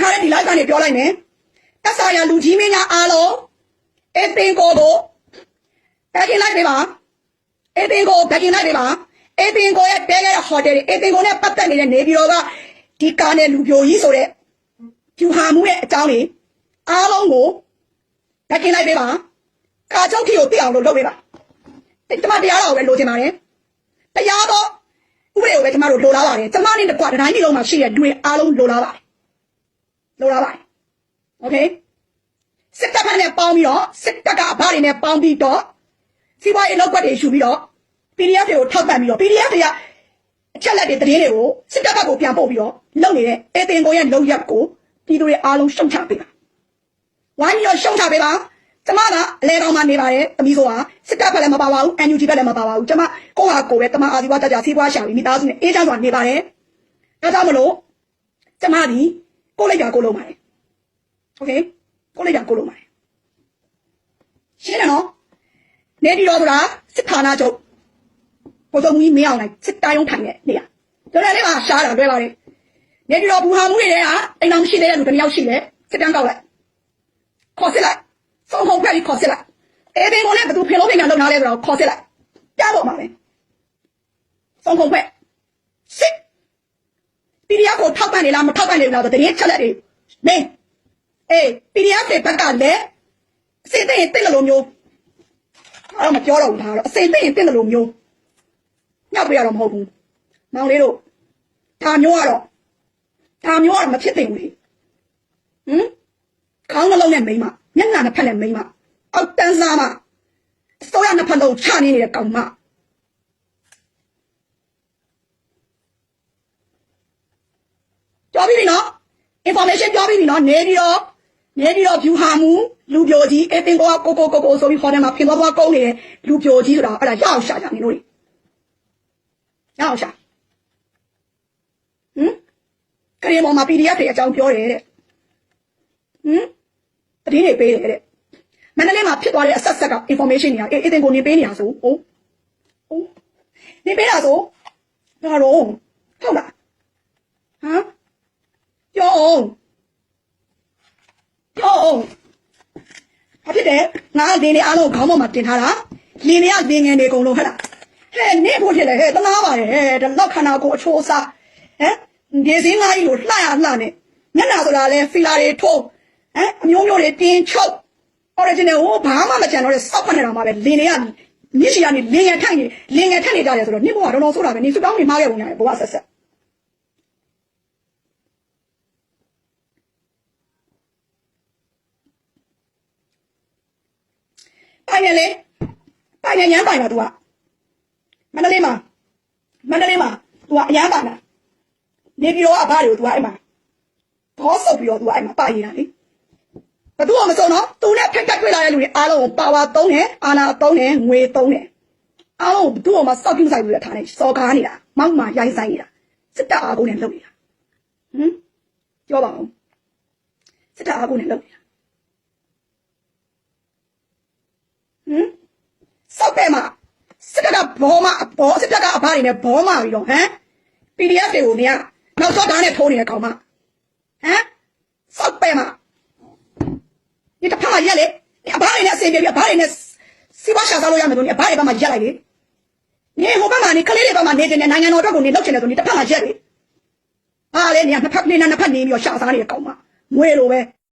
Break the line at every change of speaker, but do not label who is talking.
ခါလေးဒီလိုက်ကနေပြောလိုက်မယ်တက်ဆာရလူကြီးမင်းများအားလုံးအတင်ကိုကိုဘက်ကင်လိုက်ပေးပါအတင်ကိုဘက်ကင်လိုက်ပေးပါအတင်ကိုရဲ့တဲခဲ့တဲ့ဟိုတယ်တွေအတင်ကိုနဲ့ပတ်သက်နေတဲ့နေပြည်တော်ကဒီကားနဲ့လူပြိုကြီးဆိုတဲ့ဖြူဟာမှုရဲ့အကြောင်းတွေအားလုံးကိုဘက်ကင်လိုက်ပေးပါကာချုပ်ခီကိုသိအောင်လို့လုပ်ပေးပါကျမတရားတော်ပဲလိုချင်ပါတယ်တရားတော့ဥပဒေကိုပဲကျမတို့လိုလားပါတယ်ကျမနဲ့တကွာတိုင်းပြည်လုံးမှာရှိတဲ့လူတွေအားလုံးလိုလားပါတယ် လိုလားပါတယ်โอเคစစ်တပ်ကနဲ့ပေါင်းပြီးတော့စစ်တပ်ကအဘတွေနဲ့ပေါင်းပြီးတော့စီးပွားရေးလောက်ကွက်တွေယူပြီးတော့ PDF တွေကိုထောက်ပံ့ပြီးတော့ PDF တွေကအချက်လက်တွေသတင်းတွေကိုစစ်တပ်ဘက်ကိုပြန်ပို့ပြီးတော့လုပ်နေတဲ့အေတင်ကိုရဲ့လုံရက်ကိုပြည်သူတွေအားလုံးရှုံချပေးပါဝိုင်းပြီးတော့ရှုံချပေးပါကျမကအလဲကောင်မှနေပါတယ်တမီးဆိုတာစစ်တပ်ဘက်လည်းမပါပါဘူး NUG ဘက်လည်းမပါပါဘူးကျမကိုယ့်ဟာကိုယ်ပဲတမအာဒီဝါတကြစီးပွားရှာပြီးမိသားစုနဲ့အေးချမ်းစွာနေပါတယ်ဒါကြောင့်မလို့ကျမဒီ ကိုယ့်လိုက်တာကိုယ်လုံးပါတယ်โอเคကိုယ့်လိုက်တာကိုယ်လုံးပါတယ်ရှင်းတယ်နော်နေပြည်တော်ဆိုတာစစ်ဌာနချုပ်ဘုံစုံကြီးမင်းအောင်လိုက်စစ်တိုင်းုံထိုင်တဲ့နေရာကျွန်တော်လည်းကရှားတာတွဲပါတယ်နေပြည်တော်ဘူဟာမှုတွေတဲ့ကအိမ်တော်မရှိသေးတဲ့လူတစ်ယောက်ရှိတယ်စစ်တန်းကောက်လိုက်ခေါ်စစ်လိုက်စုံခုံဖက်ပြီးခေါ်စစ်လိုက်အေးဘင်းကိုလည်းဘသူဖေလို့ပြင်ကလုံထားလဲဆိုတော့ခေါ်စစ်လိုက်ကြားဖို့ပါပဲစုံခုံဖက်စစ် PDF ကိုထောက်ပံ့နေလားမထောက်ပံ့နေဘူးလားဆိုတရင်ချက်လက်တွေနေအေး PDF တွေဘက်ကလည်းအစစ်သိရင်တိတ်လို့မျိုးအဲ့တော့မပြောတော့ဘူးဒါတော့အစစ်သိရင်တိတ်လို့မျိုးညောက်ပြရတော့မဟုတ်ဘူးမောင်လေးတို့ဒါမျိုးကတော့ဒါမျိုးကတော့မဖြစ်သင့်ဘူးလေဟမ်ခေါင်းနှလုံးနဲ့မိမမျက်နှာတစ်ဖက်နဲ့မိမအောက်တန်းစားမအစိုးရနှစ်ဖက်လုံးချနေနေတဲ့ကောင်မ ပြောပြီးပြီနော် information ပြောပြီးပြီနော်နေပြီးတော့နေပြီးတော့ view ဟာမူလူပြိုကြီးအတင်ကောကိုကိုကိုကိုဆိုပြီးခေါ်တယ်မှာဖင်သွားသွားကုန်းနေတဲ့လူပြိုကြီးဆိုတာအဲ့ဒါရအောင်ရှာကြနေလို့လေရအောင်ရှာဟမ်ကလေးပေါ်မှာ PDF တွေအကြောင်းပြောတယ်တဲ့ဟမ်တတိတွေပေးတယ်တဲ့မန္တလေးမှာဖြစ်သွားတဲ့အဆက်ဆက်က information တွေကအေးအတင်ကိုနေပေးနေရဆိုဟုတ်ဟုတ်နေပေးတာဆိုဒါတော့ဟုတ်လားဟမ်ပြော အောင်ပြောအောင်ဘာဖြစ်တယ်ငါလင်းနေအားလုံးခေါင်းပေါ်မှာတင်ထားတာလင်းနေကလင်းငယ်နေကုန်လို့ဟဲ့လားဟဲ့နေဖို့ဖြစ်လေဟဲ့တနာပါတယ်ဟဲ့ဒီလောက်ခန္ဓာကိုယ်အချိုးအစားဟမ်ဒီစင်းငါးကြီးလို့လှရလှနေမျက်နှာဆိုတာလဲဖီလာတွေထိုးဟမ်အမျိုးမျိုးတွေတင်းချုပ် original ဟိုဘာမှမကြံတော့တဲ့စောက်ဖက်နေတာမှာပဲလင်းနေကမြစ်ရှိကနေလင်းငယ်ထိုက်နေလင်းငယ်ထက်နေကြတယ်ဆိုတော့နေဘဝတော်တော်ဆိုတာပဲနေစုတောင်းနေမှားခဲ့ပုံရတယ်ဘဝဆက်ဆက် ပိုင်ရလေပိုင်ရရမ်းပိုင်တာ तू ကမန္တလေးမှာမန္တလေးမှာ तू ကအရမ်းပိုင်တာနေပြည်တော်ကအဖားတွေကို तू ကအဲ့မှာဘောဆုပ်ပြီးတော့ तू ကအဲ့မှာပါရတာလေဘသူမှမစုံတော့ तू နဲ့ဖက်တက်တွေ့လာတဲ့လူတွေအားလုံးကိုပါဝါသုံးတယ်အာနာသုံးတယ်ငွေသုံးတယ်အားလုံးဘသူမှစောက်ပြုဆိုင်ပြီးတော့ထားနေစော်ကားနေတာမောက်မာရိုင်းဆိုင်နေတာစစ်တပ်အားကိုနဲ့လုပ်နေတာဟမ်ပြောပါဦးစစ်တပ်အားကိုနဲ့လုပ်နေတာ ပဲမှာစစ်တပ်ကဘောမဘောစစ်တပ်ကအဖားတွေနဲ့ဘောမာပြီးတော့ဟမ် PDF တွေကိုနေကနောက်စောဓာတ်နဲ့ထိုးနေတဲ့ကောင်မဟမ်စောက်ပဲမှာဒီတစ်ဖက်မှာရက်လေဒီအဖားတွေနဲ့အစင်ပြေပြီးအဖားတွေနဲ့စီးပွားရှာစားလို့ရမယ်ဆိုရင်အဖားတွေဘက်မှာရက်လိုက်လေနေဟိုဘက်မှာနေကလေးတွေဘက်မှာနေတယ်နိုင်ငံတော်အတွက်ကိုနေလောက်ချင်တယ်ဆိုရင်တစ်ဖက်မှာရက်လေဟာလေနေကနှစ်ဖက်နေနှစ်ဖက်နေပြီးတော့ရှာစားနေတဲ့ကောင်မငွေလိုပဲ